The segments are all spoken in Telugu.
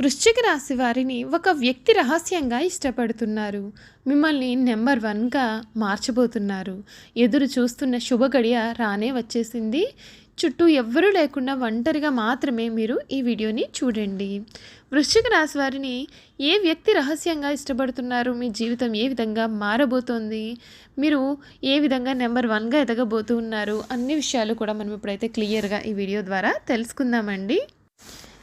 వృశ్చిక రాశి వారిని ఒక వ్యక్తి రహస్యంగా ఇష్టపడుతున్నారు. మిమ్మల్ని నెంబర్ వన్గా మార్చబోతున్నారు. ఎదురు చూస్తున్న శుభ గడియ రానే వచ్చేసింది. చుట్టూ ఎవ్వరూ లేకుండా ఒంటరిగా మాత్రమే మీరు ఈ వీడియోని చూడండి. వృశ్చిక రాశి వారిని ఏ వ్యక్తి రహస్యంగా ఇష్టపడుతున్నారు? మీ జీవితం ఏ విధంగా మారబోతోంది? మీరు ఏ విధంగా నెంబర్ వన్గా ఎదగబోతున్నారు? అన్ని విషయాలు కూడా మనం ఇప్పుడైతే క్లియర్గా ఈ వీడియో ద్వారా తెలుసుకుందామండి.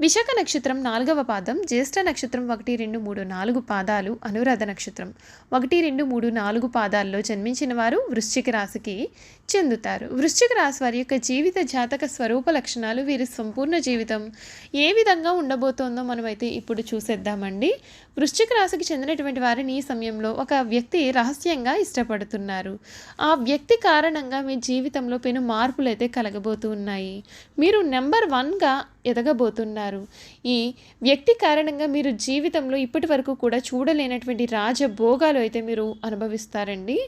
విశాఖ నక్షత్రం నాలుగవ పాదం జ్యేష్ఠ నక్షత్రం ఒకటి రెండు మూడు నాలుగు పాదాలు అనురాధ నక్షత్రం ఒకటి రెండు మూడు నాలుగు పాదాల్లో జన్మించిన వారు వృశ్చిక రాశికి చెందుతారు. వృశ్చిక రాశి వారి యొక్క జీవిత జాతక స్వరూప లక్షణాలు వీరి సంపూర్ణ జీవితం ఏ విధంగా ఉండబోతోందో మనమైతే ఇప్పుడు చూసేద్దామండి. వృశ్చిక రాశికి చెందినటువంటి వారిని ఈ సమయంలో ఒక వ్యక్తి రహస్యంగా ఇష్టపడుతున్నారు. ఆ వ్యక్తి కారణంగా మీ జీవితంలో పెను మార్పులు అయితే కలగబోతూ ఉన్నాయి. మీరు నెంబర్ వన్గా ఎదగబోతున్నారు. ఈ వ్యక్తి కారణంగా మీరు జీవితంలో ఇప్పటి వరకు కూడా చూడలేనటువంటి రాజభోగాలు అయితే మీరు అనుభవిస్తారండి.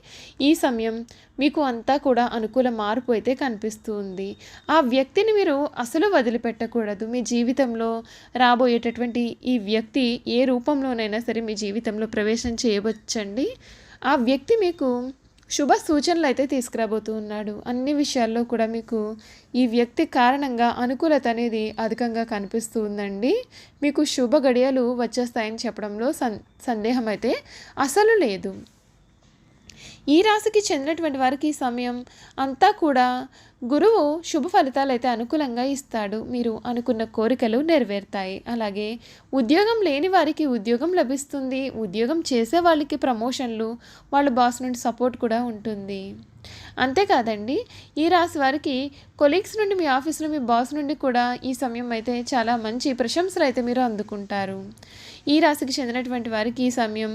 ఈ సమయం మీకు అంతా కూడా అనుకూల మార్పు అయితే కనిపిస్తుంది. ఆ వ్యక్తిని మీరు అసలు వదిలిపెట్టకూడదు. మీ జీవితంలో రాబోయేటటువంటి ఈ వ్యక్తి ఏ రూపంలోనైనా సరే మీ జీవితంలో ప్రవేశం చేయవచ్చండి. ఆ వ్యక్తి మీకు శుభ సూచనలు అయితే తీసుకురాబోతూ ఉన్నాడు అన్ని విషయాల్లో కూడా మీకు ఈ వ్యక్తి కారణంగా అనుకూలత అనేది అధికంగా కనిపిస్తూ ఉందండి. మీకు శుభ గడియలు వచ్చేస్తాయని చెప్పడంలో సన్ సందేహం అయితే అసలు లేదు. ఈ రాశికి చెందినటువంటి వారికి ఈ సమయం అంతా కూడా గురువు శుభ ఫలితాలు అయితే అనుకూలంగా ఇస్తాడు. మీరు అనుకున్న కోరికలు నెరవేరుతాయి. అలాగే ఉద్యోగం లేని వారికి ఉద్యోగం లభిస్తుంది. ఉద్యోగం చేసే వాళ్ళకి ప్రమోషన్లు వాళ్ళ బాస్ నుండి సపోర్ట్ కూడా ఉంటుంది. అంతేకాదండి ఈ రాశి వారికి కొలీగ్స్ నుండి మీ ఆఫీస్లో మీ బాస్ నుండి కూడా ఈ సమయం అయితే చాలా మంచి ప్రశంసలు అయితే మీరు అందుకుంటారు. ఈ రాశికి చెందినటువంటి వారికి ఈ సమయం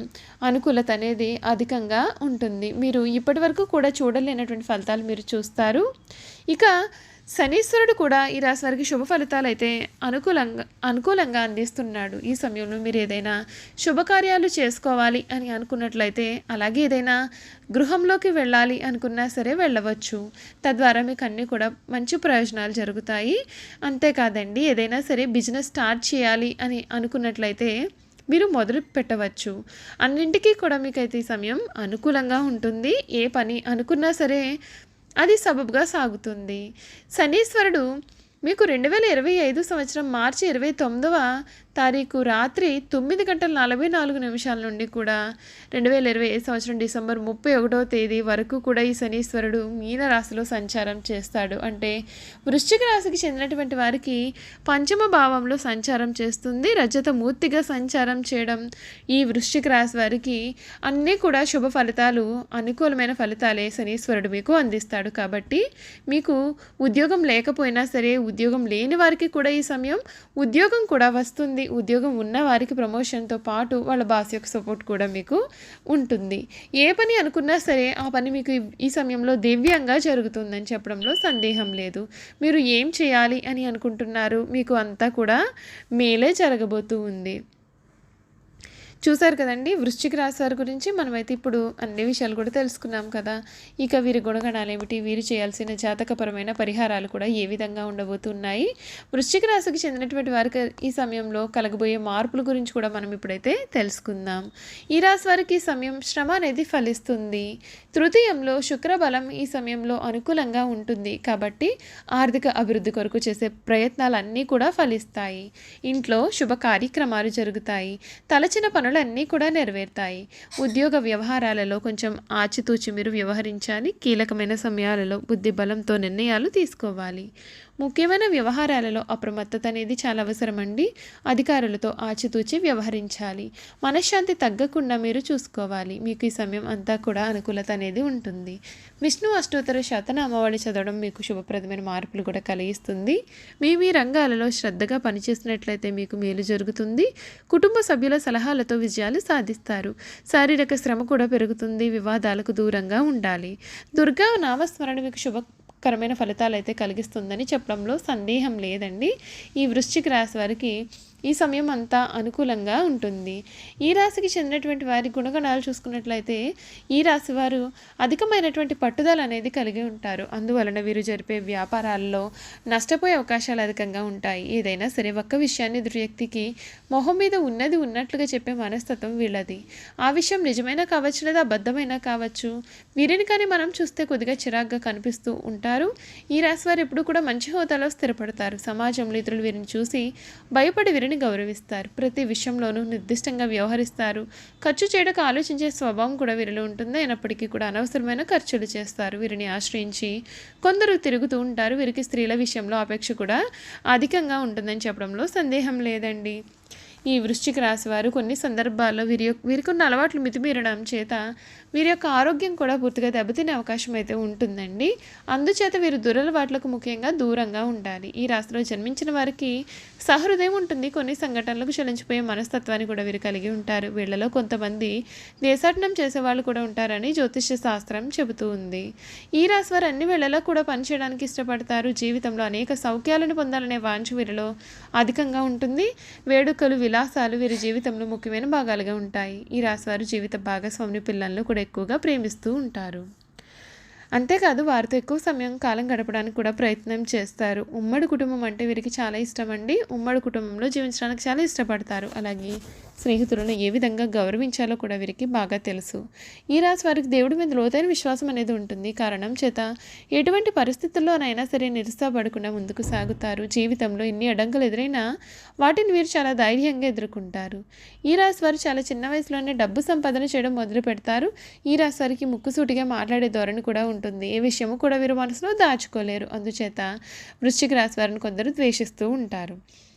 అనుకూలత అనేది అధికంగా ఉంటుంది. మీరు ఇప్పటి వరకు కూడా చూడలేనటువంటి ఫలితాలు మీరు చూస్తారు. ఇక శనీశ్వరుడు కూడా ఈ రాశి వారికి శుభ ఫలితాలు అయితే అనుకూలంగా అనుకూలంగా అందిస్తున్నాడు. ఈ సమయంలో మీరు ఏదైనా శుభకార్యాలు చేసుకోవాలి అని అనుకున్నట్లయితే అలాగే ఏదైనా గృహంలోకి వెళ్ళాలి అనుకున్నా సరే వెళ్ళవచ్చు. తద్వారా మీకు అన్నీ కూడా మంచి ప్రయోజనాలు జరుగుతాయి. అంతేకాదండి ఏదైనా సరే బిజినెస్ స్టార్ట్ చేయాలి అని అనుకున్నట్లయితే మీరు మొదలు పెట్టవచ్చు. అన్నింటికీ కూడా మీకైతే ఈ సమయం అనుకూలంగా ఉంటుంది. ఏ పని అనుకున్నా సరే అది సబబుగా సాగుతుంది. శనీశ్వరుడు మీకు రెండు వేల ఇరవై ఐదు సంవత్సరం మార్చి ఇరవై తొమ్మిదవ తారీఖు రాత్రి తొమ్మిది గంటల నలభై నాలుగు నిమిషాల నుండి కూడా రెండు వేల ఇరవై ఐదు సంవత్సరం డిసెంబర్ ముప్పై ఒకటో తేదీ వరకు కూడా ఈ శనీశ్వరుడు మీన రాశిలో సంచారం చేస్తాడు. అంటే వృశ్చిక రాశికి చెందినటువంటి వారికి పంచమ భావంలో సంచారం చేస్తుంది. రజత మూర్తిగా సంచారం చేయడం ఈ వృశ్చిక రాశి వారికి అన్నీ కూడా శుభ ఫలితాలు అనుకూలమైన ఫలితాలే శనీశ్వరుడు మీకు అందిస్తాడు. కాబట్టి మీకు ఉద్యోగం లేకపోయినా సరే ఉద్యోగం లేని వారికి కూడా ఈ సమయం ఉద్యోగం కూడా వస్తుంది. ఉద్యోగం ఉన్న వారికి ప్రమోషన్తో పాటు వాళ్ళ బాస్ యొక్క సపోర్ట్ కూడా మీకు ఉంటుంది. ఏ పని అనుకున్నా సరే ఆ పని మీకు ఈ సమయంలో దివ్యంగా జరుగుతుందని చెప్పడంలో సందేహం లేదు. మీరు ఏం చేయాలి అని అనుకుంటున్నారు? మీకు అంతా కూడా మేలే జరగబోతూ ఉంది. చూశారు కదండి వృశ్చిక రాశి వారి గురించి మనమైతే ఇప్పుడు అన్ని విషయాలు కూడా తెలుసుకున్నాం కదా. ఇక వీరి గుణగణాలు ఏమిటి వీరు చేయాల్సిన జాతకపరమైన పరిహారాలు కూడా ఏ విధంగా ఉండబోతున్నాయి? వృశ్చిక రాశికి చెందినటువంటి వారికి ఈ సమయంలో కలగబోయే మార్పుల గురించి కూడా మనం ఇప్పుడైతే తెలుసుకుందాం. ఈ రాశి వారికి ఈ సమయం శ్రమ అనేది ఫలిస్తుంది. తృతీయంలో శుక్రబలం ఈ సమయంలో అనుకూలంగా ఉంటుంది. కాబట్టి ఆర్థిక అభివృద్ధి కొరకు చేసే ప్రయత్నాలన్నీ కూడా ఫలిస్తాయి. ఇంట్లో శుభ కార్యక్రమాలు జరుగుతాయి. తలచిన పనులు పనులన్నీ కూడా నెరవేరుతాయి. ఉద్యోగ వ్యవహారాలలో కొంచెం ఆచితూచి మీరు వ్యవహరించాలి. కీలకమైన సమయాలలో బుద్ధి బలంతో నిర్ణయాలు తీసుకోవాలి. ముఖ్యమైన వ్యవహారాలలో అప్రమత్తత అనేది చాలా అవసరమండి. అధికారులతో ఆచితూచి వ్యవహరించాలి. మనశ్శాంతి తగ్గకుండా మీరు చూసుకోవాలి. మీకు ఈ సమయం అంతా కూడా అనుకూలత అనేది ఉంటుంది. విష్ణు అష్టోత్తర శతనామవాళి చదవడం మీకు శుభప్రదమైన మార్పులు కూడా కలిగిస్తుంది. మీ మీ రంగాలలో శ్రద్ధగా పనిచేసినట్లయితే మీకు మేలు జరుగుతుంది. కుటుంబ సభ్యుల సలహాలతో విజయాలు సాధిస్తారు. శారీరక శ్రమ కూడా పెరుగుతుంది. వివాదాలకు దూరంగా ఉండాలి. దుర్గా నామస్మరణ మీకు శుభ కరమైన ఫలితాలు అయితే కలిగిస్తుందని చెప్పడంలో సందేహం లేదండి. ఈ వృశ్చిక రాశి వారికి ఈ సమయం అంతా అనుకూలంగా ఉంటుంది. ఈ రాశికి చెందినటువంటి వారి గుణగణాలు చూసుకున్నట్లయితే ఈ రాశి వారు అధికమైనటువంటి పట్టుదల అనేది కలిగి ఉంటారు. అందువలన వీరు జరిపే వ్యాపారాల్లో నష్టపోయే అవకాశాలు అధికంగా ఉంటాయి. ఏదైనా సరే ఒక్క విషయాన్ని ఎదుటి వ్యక్తికి మొహం మీద ఉన్నది ఉన్నట్లుగా చెప్పే మనస్తత్వం వీళ్ళది. ఆ విషయం నిజమైనా కావచ్చు లేదా అబద్ధమైనా కావచ్చు వీరిని కానీ మనం చూస్తే కొద్దిగా చిరాగ్గా కనిపిస్తూ ఉంటారు. ఈ రాశి వారు ఎప్పుడు కూడా మంచి హోదాలో స్థిరపడతారు. సమాజంలో ఇతరులు వీరిని చూసి భయపడి వీరిని గౌరవిస్తారు. ప్రతి విషయంలోనూ నిర్దిష్టంగా వ్యవహరిస్తారు. ఖర్చు చేయడానికి ఆలోచించే స్వభావం కూడా వీరిలో ఉంటుంది. అయినప్పటికీ కూడా అనవసరమైన ఖర్చులు చేస్తారు. వీరిని ఆశ్రయించి కొందరు తిరుగుతూ ఉంటారు. వీరికి స్త్రీల విషయంలో అపేక్ష కూడా అధికంగా ఉంటుందని చెప్పడంలో సందేహం లేదండి. ఈ వృశ్చిక రాశి వారు కొన్ని సందర్భాల్లో వీరి యొక్క వీరికి ఉన్న అలవాట్లు మితిమీరడం చేత వీరి యొక్క ఆరోగ్యం కూడా పూర్తిగా దెబ్బతినే అవకాశం అయితే ఉంటుందండి. అందుచేత వీరు దురలవాట్లకు ముఖ్యంగా దూరంగా ఉండాలి. ఈ రాశిలో జన్మించిన వారికి సహృదయం ఉంటుంది. కొన్ని సంఘటనలకు చలించిపోయే మనస్తత్వాన్ని కూడా వీరు కలిగి ఉంటారు. వీళ్ళలో కొంతమంది దేశాటనం చేసే వాళ్ళు కూడా ఉంటారని జ్యోతిష్య శాస్త్రం చెబుతూ ఉంది. ఈ రాశి వారు అన్ని వేళలో కూడా పనిచేయడానికి ఇష్టపడతారు. జీవితంలో అనేక సౌఖ్యాలను పొందాలనే వాంఛ వీరిలో అధికంగా ఉంటుంది. వేడుకలు విలాసాలు వీరి జీవితంలో ముఖ్యమైన భాగాలుగా ఉంటాయి. ఈ రాశివారు జీవిత భాగస్వామి పిల్లలను కూడా ఎక్కువగా ప్రేమిస్తూ ఉంటారు. అంతేకాదు వారితో ఎక్కువ సమయం కాలం గడపడానికి కూడా ప్రయత్నం చేస్తారు. ఉమ్మడి కుటుంబం అంటే వీరికి చాలా ఇష్టం అండి. ఉమ్మడి కుటుంబంలో జీవించడానికి చాలా ఇష్టపడతారు. అలాగే స్నేహితులను ఏ విధంగా గౌరవించాలో కూడా వీరికి బాగా తెలుసు. ఈ రాశి వారికి దేవుడి మీద లోతైన విశ్వాసం అనేది ఉంటుంది. కారణం చేత ఎటువంటి పరిస్థితుల్లోనైనా సరే నిరుత్సాహపడకుండా ముందుకు సాగుతారు. జీవితంలో ఎన్ని అడంకులు ఎదురైనా వాటిని వీరు చాలా ధైర్యంగా ఎదుర్కొంటారు. ఈ రాశి వారు చాలా చిన్న వయసులోనే డబ్బు సంపాదన చేయడం మొదలు పెడతారు. ఈ రాశి వారికి ముక్కుసూటిగా మాట్లాడే ధోరణి కూడా ఉంటుంది. ఏ విషయము కూడా వీరు మనసులో దాచుకోలేరు. అందుచేత వృశ్చిక రాశి వారిని కొందరు ద్వేషిస్తూ ఉంటారు.